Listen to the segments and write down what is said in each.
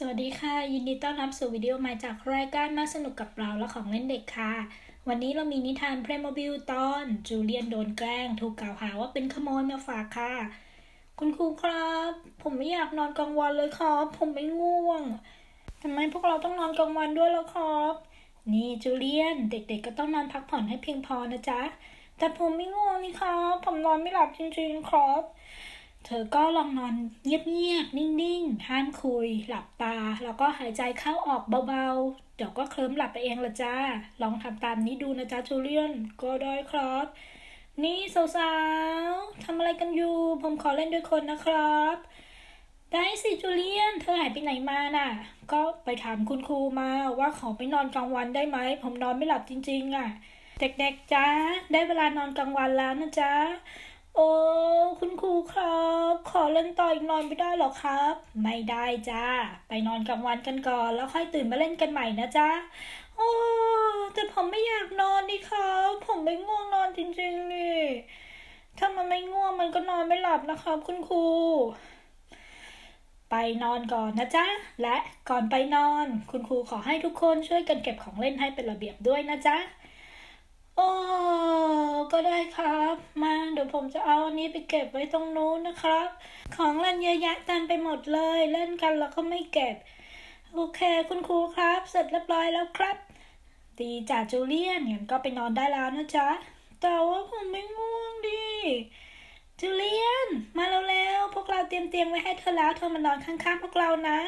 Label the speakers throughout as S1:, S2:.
S1: สวัสดีค่ะ ยินดีต้อนรับสู่วิดีโอใหม่จากรายการมาสนุกกับเราและของเล่นเด็กค่ะ วันนี้เรามีนิทานเพรโมบิลตอน จูเลียนโดนแกล้ง ถูกกล่าวหาว่าเป็นขโมยมาฝากค่ะ คุณครูครับ ผมไม่อยากนอนกลางวันเลยครับ ผมไม่ง่วงทำไมพวกเราต้องนอนกลางวันด้วยล่ะครับ นี่จูเลียนเด็กๆ ก็ต้องนอนพักผ่อนให้เพียงพอนะจ๊ะแต่ผมไม่ง่วงนี่ครับ ผมนอนไม่หลับจริงๆครับ เธอก็ลองนอนเงียบๆ นิ่งๆ ห้ามคุย หลับตา แล้วก็หายใจเข้าออกเบาๆ เดี๋ยวก็เคลิ้มหลับไปเองละจ้า ลองทำตามนี้ดูนะจ๊ะจูเลียน ก็ได้ครับ นี่สาวๆทำอะไรกันอยู่ ผมขอเล่นด้วยคนนะครับ ได้สิจูเลียน เธอหายไปไหนมาน่ะ ก็ไปถามคุณครูมาว่าขอไปนอนกลางวันได้ไหม ผมนอนไม่หลับจริงๆ อะ เด็กๆจ้าได้เวลานอนกลางวันแล้วนะจ๊ะ โอ้คุณครูครับ ขอเล่นต่ออีกหน่อยไม่ได้หรอครับ ไม่ได้จ้าไปนอนกลางวันกันก่อน แล้วค่อยตื่นมาเล่นกันใหม่นะจ๊ะโอ้แต่ผมไม่อยากนอนนี่ครับ ผมไม่ง่วงนอนจริงๆนี่ถ้ามันไม่ง่วงมันก็นอนไม่หลับนะครับ คุณครูไปนอนก่อนนะจ๊ะ และก่อนไปนอน คุณครูขอให้ทุกคนช่วยกันเก็บของเล่นให้เป็นระเบียบด้วยนะจ๊ะ โอ้ก็ได้ครับ มาเดี๋ยวผมจะเอาอันนี้ไปเก็บไว้ตรงนู้นนะครับ ของเล่นเยอะแยะเต็มไปหมดเลย เล่นกันแล้วก็ไม่เก็บ โอเคคุณครูครับ เสร็จเรียบร้อยแล้วครับ ดีจ่าจูเลียนงั้นก็ไปนอนได้แล้วนะจ๊ะ แต่ว่าผมไม่ง่วงดิจูเลียน มาเร็วๆพวกเราเตรียมเตียงไว้ให้เธอแล้ว เธอมานอนข้างๆพวกเรานะ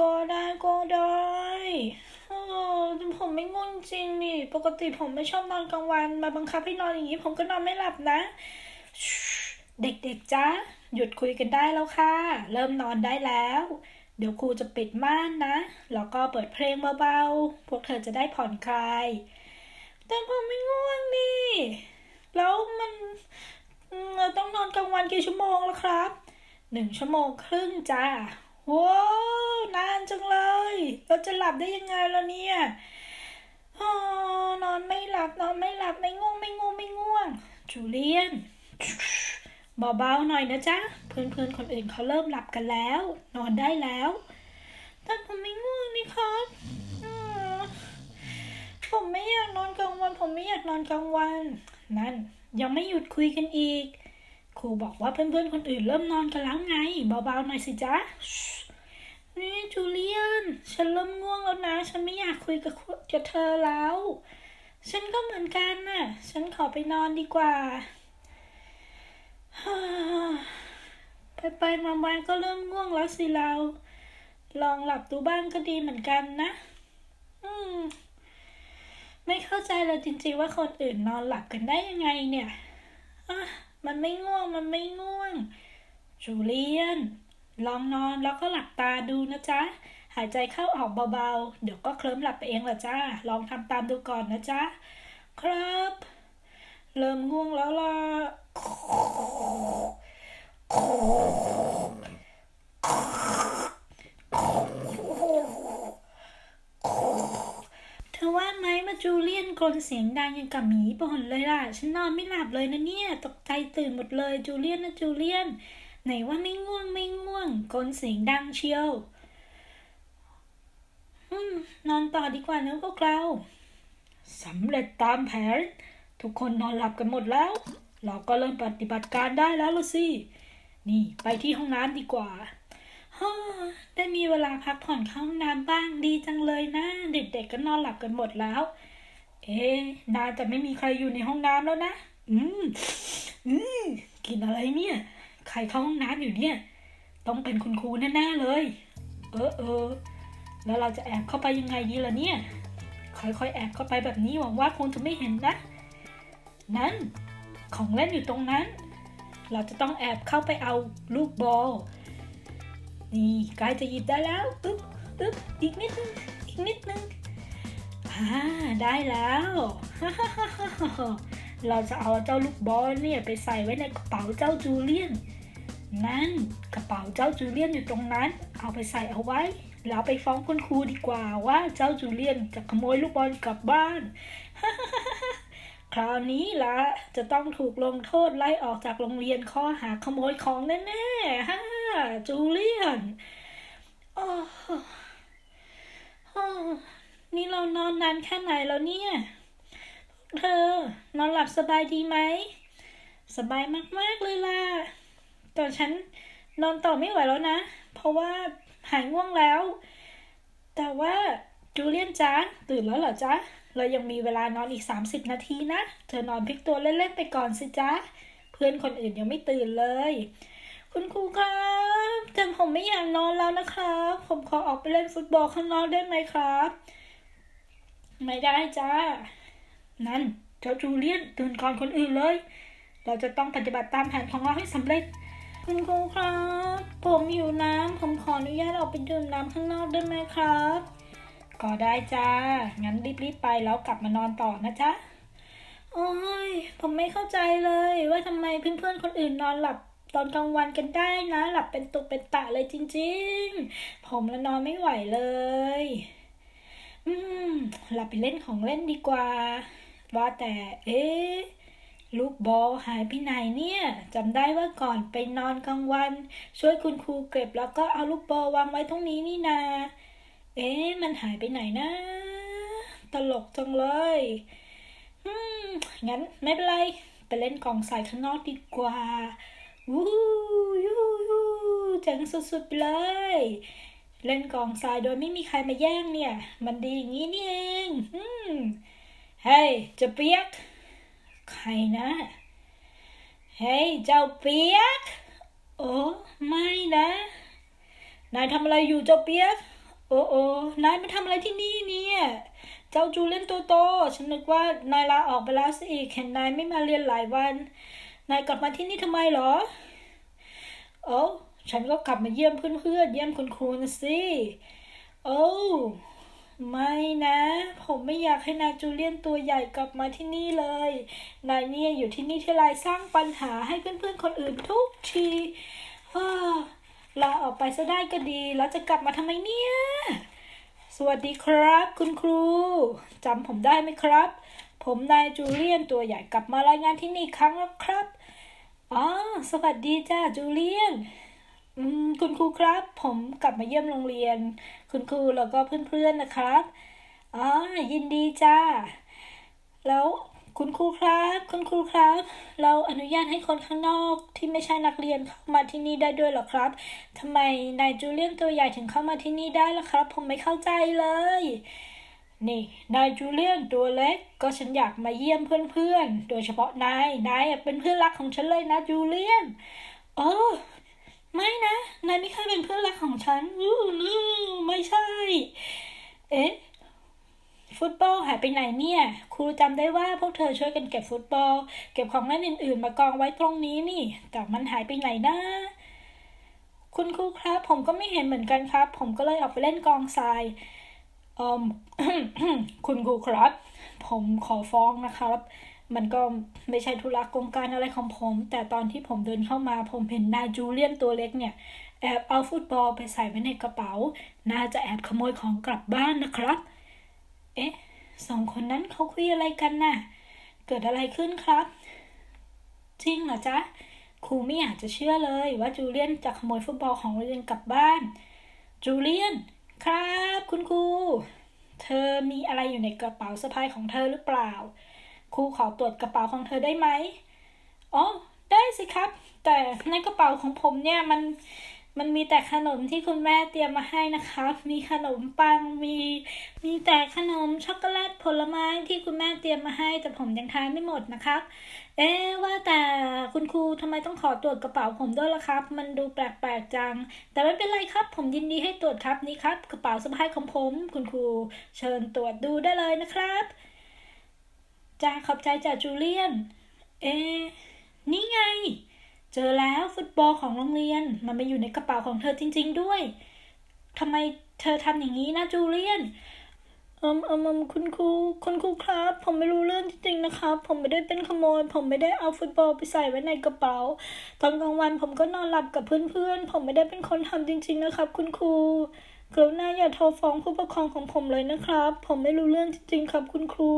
S1: ก็ได้ก็ได้โอ้แต่ผมไม่ง่วงจริงนี่ ปกติผมไม่ชอบนอนกลางวัน มาบังคับให้นอนอย่างนี้ผมก็นอนไม่หลับนะ เด็กๆจ้าหยุดคุยกันได้แล้วค่ะ เริ่มนอนได้แล้ว เดี๋ยวครูจะปิดม่านนะ แล้วก็เปิดเพลงเบาๆ พวกเธอจะได้ผ่อนคลาย แต่ผมไม่ง่วงนี่ แล้วมันเราต้องนอนกลางวันกี่ชั่วโมงแล้วครับหนึ่งชั่วโมงครึ่งจ้า ว้าวนานจังเลย เราจะหลับได้ยังไงล่ะเนี่ยอนอนไม่หลับนอนไม่หลับไม่ง่วงไม่ง่วงไม่ง่วง จูเลียนเบาๆหน่อยนะจ๊ะ เพื่อนๆคนอื่นเขาเริ่มหลับกันแล้ว นอนได้แล้วแต่ผมไม่ง่วงนี่ครับผมไม่อยากนอนกลางวัน ผมไม่อยากนอนกลางวัน นั่น ยังไม่หยุดคุยกันอีก ครูบอกว่าเพื่อนๆคนอื่นเริ่มนอนกันแล้วไง เบาๆหน่อยสิจ๊ะ นี่จูเลียน ฉันเริ่มง่วงแล้วนะ ฉันไม่อยากคุยกับกับเธอแล้ว ฉันก็เหมือนกันน่ะ ฉันขอไปนอนดีกว่า ไปไปมามาก็เริ่มง่วงแล้วสิเรา ลองหลับดูบ้างก็ดีเหมือนกันนะ อืม ไม่เข้าใจเลยจริงๆว่าคนอื่นนอนหลับกันได้ยังไงเนี่ย อะ มันไม่ง่วง มันไม่ง่วง จูเลียน ลองนอนแล้วก็หลับตาดูนะจ๊ะ หายใจเข้าออกเบาๆ เดี๋ยวก็เคลิ้มหลับไปเองละจ้า ลองทำตามดูก่อนนะจ๊ะ ครับ เริ่มง่วงแล้วล่ะเธอว่าไหมมาจูเลียนกรนเสียงดังยังกับหมีบ่นเลยล่ะ ฉันนอนไม่หลับเลยนะเนี่ย ตกใจตื่นหมดเลยจูเลียนนะจูเลียน ไหนว่าไม่ง่วงไม่ง่วงกนเสียงดังเชียวอืมนอนต่อดีกว่านะพวกเราสำเร็จตามแผน ทุกคนนอนหลับกันหมดแล้ว เราก็เริ่มปฏิบัติการได้แล้วละสิ นี่ไปที่ห้องน้ำดีกว่าฮ่าได้มีเวลาพักผ่อนเข้าห้องน้ำบ้างดีจังเลยนะ เด็กๆก็นอนหลับกันหมดแล้ว เอ๊น่าจะไม่มีใครอยู่ในห้องน้ำแล้วนะ อืมอืมกินอะไรเนี่ย ใครเข้าห้องน้ำอยู่เนี่ย ต้องเป็นคุณครูแน่ๆเลย เออเออแล้วเราจะแอบเข้าไปยังไงดีล่ะเนี่ย ค่อยๆแอบเข้าไปแบบนี้หวังว่าคงจะไม่เห็นนะ นั้นของเล่นอยู่ตรงนั้น เราจะต้องแอบเข้าไปเอาลูกบอล นี่กล้จะหยิบได้แล้วอึ๊บอึ๊บอีกนิดนึงอีกนิดนึงอ่าได้แล้วเราจะเอาเจ้าลูกบอลเนี่ยไปใส่ไว้ในกระเป๋าเจ้าจูเลียน นั่นกระเป๋าเจ้าจูเลียนอยู่ตรงนั้น เอาไปใส่เอาไว้ แล้วไปฟ้องคุณครูดีกว่าว่าเจ้าจูเลียนจะขโมยลูกบอลกลับบ้าน คราวนี้ละจะต้องถูกลงโทษไล่ออกจากโรงเรียนข้อหาขโมยของแน่ๆฮ่าจูเลียนโอ้นี่เรานอนนานแค่ไหนแล้วเนี่ยพวกเธอนอนหลับสบายดีไหม สบายมาก ๆ เลยล่ะ ตอนฉันนอนต่อไม่ไหวแล้วนะ เพราะว่าหายง่วงแล้ว แต่ว่าจูเลียนจ้าตื่นแล้วเหรอจ๊ะ เรายังมีเวลานอนอีก 30 นาทีนะ เธอนอนพลิกตัวเล่น ๆ ไปก่อนสิจ๊ะ เพื่อนคนอื่นยังไม่ตื่นเลย คุณครูครับแต่ผมไม่อยากนอนแล้วนะครับ ผมขอออกไปเล่นฟุตบอลข้างนอกได้ไหมครับ ไม่ได้จ้า นั่น เจ้าจูเลียนตื่นก่อนคนอื่นเลย เราจะต้องปฏิบัติตามแผนของเราให้สำเร็จ คุณครูครับ ผมหิวน้ำ ผมขออนุญาตออกไปดื่มน้ำข้างนอกได้ไหมครับ ก็ได้จ้า งั้นรีบๆไปแล้วกลับมานอนต่อนะจ๊ะ โอ้ย ผมไม่เข้าใจเลยว่าทำไมเพื่อนๆคนอื่นนอนหลับตอนกลางวันกันได้นะ หลับเป็นตุกเป็นตะเลยจริงๆ ผมละนอนไม่ไหวเลย อืมหลับไปเล่นของเล่นดีกว่า ว่าแต่ เอ๊ะ ลูกบอลหายไปไหนเนี่ยจำได้ว่าก่อนไปนอนกลางวัน ช่วยคุณครูเก็บแล้วก็เอาลูกบอลวางไว้ตรงนี้นี่นา เอ๊ะมันหายไปไหนนะ ตลกจังเลยอืมงั้นไม่เป็นไร ไปเล่นกองทรายข้างนอกดีกว่าวู้ยูยูเจ๋งสุดๆไปเลย เล่นกองทรายโดยไม่มีใครมาแย่งเนี่ย มันดีอย่างนี้นี่เอง อืมเฮ้ยจะเปียก ใครนะ เฮ้ย เจ้าเปียก โอ้ไม่นะ นายทำอะไรอยู่เจ้าเปียก โอ้โอ้นายมาทำอะไรที่นี่เนี่ย เจ้าจูเล่นตัวโต ฉันนึกว่านายลาออกไปแล้วสิเห็นนายไม่มาเรียนหลายวัน นายกลับมาที่นี่ทำไมเหรอ โอ้ฉันก็กลับมาเยี่ยมเพื่อนๆเยี่ยมคุณครูนะสิ โอ้ ไม่นะ ผมไม่อยากให้นายจูเลียนตัวใหญ่กลับมาที่นี่เลย นายเนี่ยอยู่ที่นี่ที่ไรสร้างปัญหาให้เพื่อนๆคนอื่นทุกทีอ้าลาออกไปซะได้ก็ดี แล้วจะกลับมาทำไมเนี่ย สวัสดีครับ คุณครูจำผมได้ไหมครับ ผมนายจูเลียนตัวใหญ่กลับมารายงานที่นี่ครั้งแล้วครับอ๋อสวัสดีจ้าจูเลียน คุณครูครับ ผมกลับมาเยี่ยมโรงเรียน คุณครูแล้วก็เพื่อนๆนะครับอ๋อยินดีจ้า แล้วคุณครูครับ คุณครูครับ เราอนุญาตให้คนข้างนอกที่ไม่ใช่นักเรียนเข้ามาที่นี่ได้ด้วยหรอครับทำไมนายจูเลียนตัวใหญ่ถึงเข้ามาที่นี่ได้ล่ะครับ ผมไม่เข้าใจเลย นี่นายจูเลียนตัวเล็ก ก็ฉันอยากมาเยี่ยมเพื่อนๆ โดยเฉพาะนาย นายเป็นเพื่อนรักของฉันเลยนะจูเลียนโอ้ ไม่นะ นายไม่เคยเป็นเพื่อนรักของฉันอู้อู้ไม่ใช่ เอ๊ะ ฟุตบอลหายไปไหนเนี่ย ครูจำได้ว่าพวกเธอช่วยกันเก็บฟุตบอล เก็บของเล่นอื่น ๆ มากองไว้ตรงนี้นี่ แต่มันหายไปไหนนะ คุณครูครับ ผมก็ไม่เห็นเหมือนกันครับ ผมก็เลยออกไปเล่นกองทรายอมคุณครูครับ ผมขอฟ้องนะครับ มันก็ไม่ใช่ธุระกงการอะไรของผม แต่ตอนที่ผมเดินเข้ามาผมเห็นนายจูเลียนตัวเล็กเนี่ย แอบเอาฟุตบอลไปใส่ไว้ในกระเป๋า น่าจะแอบขโมยของกลับบ้านนะครับ เอ๊ะสองคนนั้นเขาคุยอะไรกันน่ะ เกิดอะไรขึ้นครับ จริงเหรอจ๊ะครูไม่อยากจะเชื่อเลยว่าจูเลียนจะขโมยฟุตบอลของโรงเรียนกลับบ้าน จูเลียน ครับ คุณครู เธอมีอะไรอยู่ในกระเป๋าสะพายของเธอหรือเปล่า รูขอตรวจกระเป๋าของเธอได้ไหมอ๋อ ได้สิครับ แต่ในกระเป๋าของผมเนี่ยมันมันมีแต่ขนมที่คุณแม่เตรียมมาให้นะครับมีขนมปัง มีมีแต่ขนมช็อกโกแลตผลไม้ที่คุณแม่เตรียมมาให้ แต่ผมยังทานไม่หมดนะครับเอ๊ว่าแต่คุณครูทำไมต้องขอตรวจกระเป๋าผมด้วยล่ะครับ มันดูแปลกๆจัง แต่ไม่เป็นไรครับ ผมยินดีให้ตรวจครับนี่ครับ กระเป๋าสะพายของผม คุณครูเชิญตรวจดูได้เลยนะครับ จ้าขอบใจจ้าจูเลียน เอ๊นี่ไง เจอแล้วฟุตบอลของโรงเรียน มันมาอยู่ในกระเป๋าของเธอจริง ๆ ด้วยทำไมเธอทำอย่างนี้นะจูเลียนอืมอืมอืมคุณครูคุณครูครับ ผมไม่รู้เรื่องจริงๆนะครับ ผมไม่ได้เป็นขโมย ผมไม่ได้เอาฟุตบอลไปใส่ไว้ในกระเป๋า ตอนกลางวันผมก็นอนหลับกับเพื่อนๆ ผมไม่ได้เป็นคนทำจริง ๆนะครับ คุณครู กรุณาอย่าโทรฟ้องผู้ปกครองของผมเลยนะครับ ผมไม่รู้เรื่องจริงๆครับ คุณครู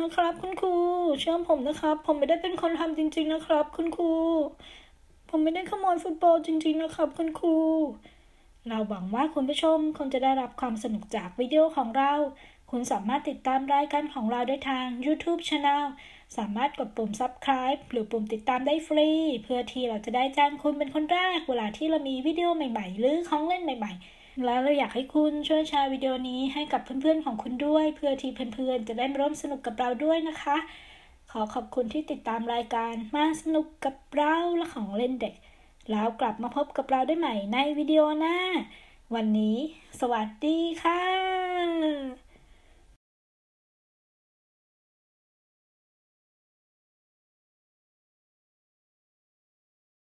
S1: นะครับ คุณครูเชื่อผมนะครับ ผมไม่ได้เป็นคนทำจริง ๆนะครับ คุณครูผมไม่ได้ขโมยฟุตบอลจริง ๆ นะครับ คุณครู เราหวังว่าคุณผู้ชมคงจะได้รับความสนุกจากวิดีโอของเรา คุณสามารถติดตามรายการของเราได้ทาง YouTube Channel สามารถกดปุ่ม Subscribe หรือปุ่มติดตามได้ฟรี เพื่อที่เราจะได้แจ้งคุณเป็นคนแรก เวลาที่เรามีวิดีโอใหม่ ๆ หรือของเล่นใหม่ ๆ แล้วเราอยากให้คุณช่วยแชร์วิดีโอนี้ให้กับเพื่อนๆของคุณด้วย เพื่อที่เพื่อนๆจะได้ร่วมสนุกกับเราด้วยนะคะ ขอขอบคุณที่ติดตามรายการมาสนุกกับเราและของเล่นเด็ก แล้วกลับมาพบกับเราได้ใหม่ในวิดีโอหน้า วันนี้ สวัสดีค่ะ